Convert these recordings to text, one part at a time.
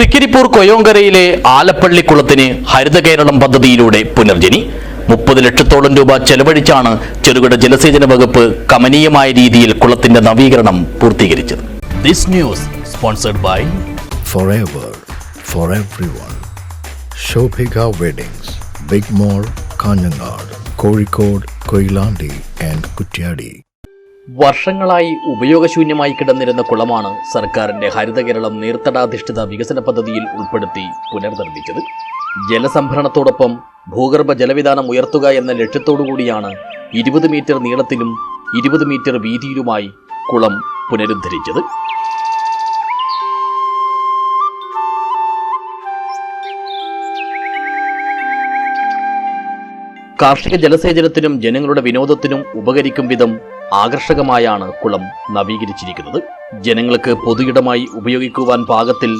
തൃക്കരിപ്പൂർ കൊയോങ്കരയിലെ ആലപ്പള്ളി കുളത്തിന് ഹരിത കേരളം പദ്ധതിയിലൂടെ പുനർജനി മുപ്പത് ലക്ഷത്തോളം രൂപ ചെലവഴിച്ചാണ് ചെറുകിട ജലസേചന വകുപ്പ് കമനീയമായ രീതിയിൽ കുളത്തിന്റെ നവീകരണം പൂർത്തീകരിച്ചത് this news sponsored by forever for everyone. Shobhika Weddings, Big mall Kanhangad Kozhikode Koilandi and Kutyadi. വർഷങ്ങളായി ഉപയോഗശൂന്യമായി കിടന്നിരുന്ന കുളമാണ് സർക്കാരിന്റെ ഹരിത കേരളം നീർത്തടാധിഷ്ഠിത വികസന പദ്ധതിയിൽ ഉൾപ്പെടുത്തി പുനർനിർമ്മിച്ചത്. ജലസംഭരണത്തോടൊപ്പം ഭൂഗർഭ ജലവിധാനം ഉയർത്തുക എന്ന ലക്ഷ്യത്തോടുകൂടിയാണ് ഇരുപത് മീറ്റർ നീളത്തിലും ഇരുപത് മീറ്റർ വീതിയിലുമായി കുളം പുനരുദ്ധരിച്ചത്. കാർഷിക ജലസേചനത്തിനും ജനങ്ങളുടെ വിനോദത്തിനും ഉപകരിക്കും വിധം ആകർഷകമായാണ് കുളം നവീകരിച്ചിരിക്കുന്നത്. ജനങ്ങൾക്ക് പൊതുയിടമായി ഉപയോഗിക്കുവാൻ പാകത്തിൽ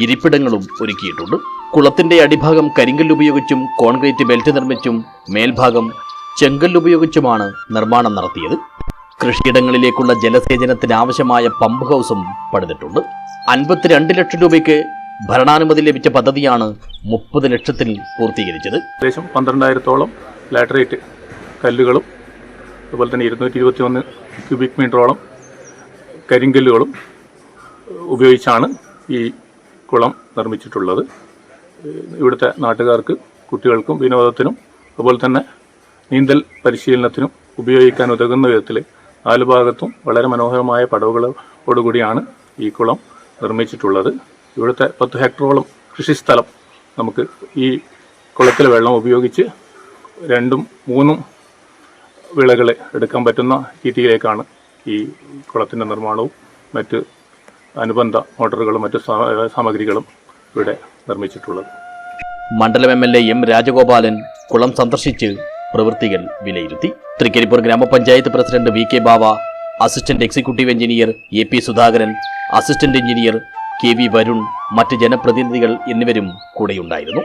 ഇരിപ്പിടങ്ങളും ഒരുക്കിയിട്ടുണ്ട്. കുളത്തിന്റെ അടിഭാഗം കരിങ്കല്ല് ഉപയോഗിച്ചും കോൺക്രീറ്റ് ബെൽറ്റ് നിർമ്മിച്ചും മേൽഭാഗം ചെങ്കല്ല് ഉപയോഗിച്ചുമാണ് നിർമ്മാണം നടത്തിയത്. കൃഷിയിടങ്ങളിലേക്കുള്ള ജലസേചനത്തിന് ആവശ്യമായ പമ്പ് ഹൗസും പണിതിട്ടുണ്ട്. അൻപത്തിരണ്ട് ലക്ഷം രൂപയ്ക്ക് ഭരണാനുമതി ലഭിച്ച പദ്ധതിയാണ് മുപ്പത് ലക്ഷത്തിൽ പൂർത്തീകരിച്ചത്. ഏകദേശം പന്ത്രണ്ടായിരത്തോളം ലാറ്ററേറ്റ് കല്ലുകളും അതുപോലെ തന്നെ ഇരുന്നൂറ്റി ഇരുപത്തി ഒന്ന് ക്യൂബിക് മീറ്ററോളം കരിങ്കല്ലുകളും ഉപയോഗിച്ചാണ് ഈ കുളം നിർമ്മിച്ചിട്ടുള്ളത്. ഇവിടുത്തെ നാട്ടുകാർക്ക് കുട്ടികൾക്കും വിനോദത്തിനും അതുപോലെ തന്നെ നീന്തൽ പരിശീലനത്തിനും ഉപയോഗിക്കാൻ ഉതകുന്ന വിധത്തിൽ നാല് ഭാഗത്തും വളരെ മനോഹരമായ പടവുകളോടുകൂടിയാണ് ഈ കുളം നിർമ്മിച്ചിട്ടുള്ളത്. ഇവിടുത്തെ പത്ത് ഹെക്ടറോളം കൃഷിസ്ഥലം നമുക്ക് ഈ കുളത്തിലെ വെള്ളം ഉപയോഗിച്ച് രണ്ടും മൂന്നും വിളകൾ എടുക്കാൻ പറ്റുന്ന രീതിയിലേക്കാണ് ഈ കുളത്തിന്റെ നിർമ്മാണവും മറ്റ് അനുബന്ധ മോട്ടോറുകളും മറ്റ് സാമഗ്രികളും ഇവിടെ നിർമ്മിച്ചിട്ടുള്ളത്. മണ്ഡലം M L A M Rajagopalan കുളം സന്ദർശിച്ച് പ്രവൃത്തികൾ വിലയിരുത്തി. തൃക്കരിപ്പൂർ ഗ്രാമപഞ്ചായത്ത് president V K Bava assistant executive engineer A P Sudhakaran assistant engineer K V Varun മറ്റ് ജനപ്രതിനിധികൾ എന്നിവരും കൂടെയുണ്ടായിരുന്നു.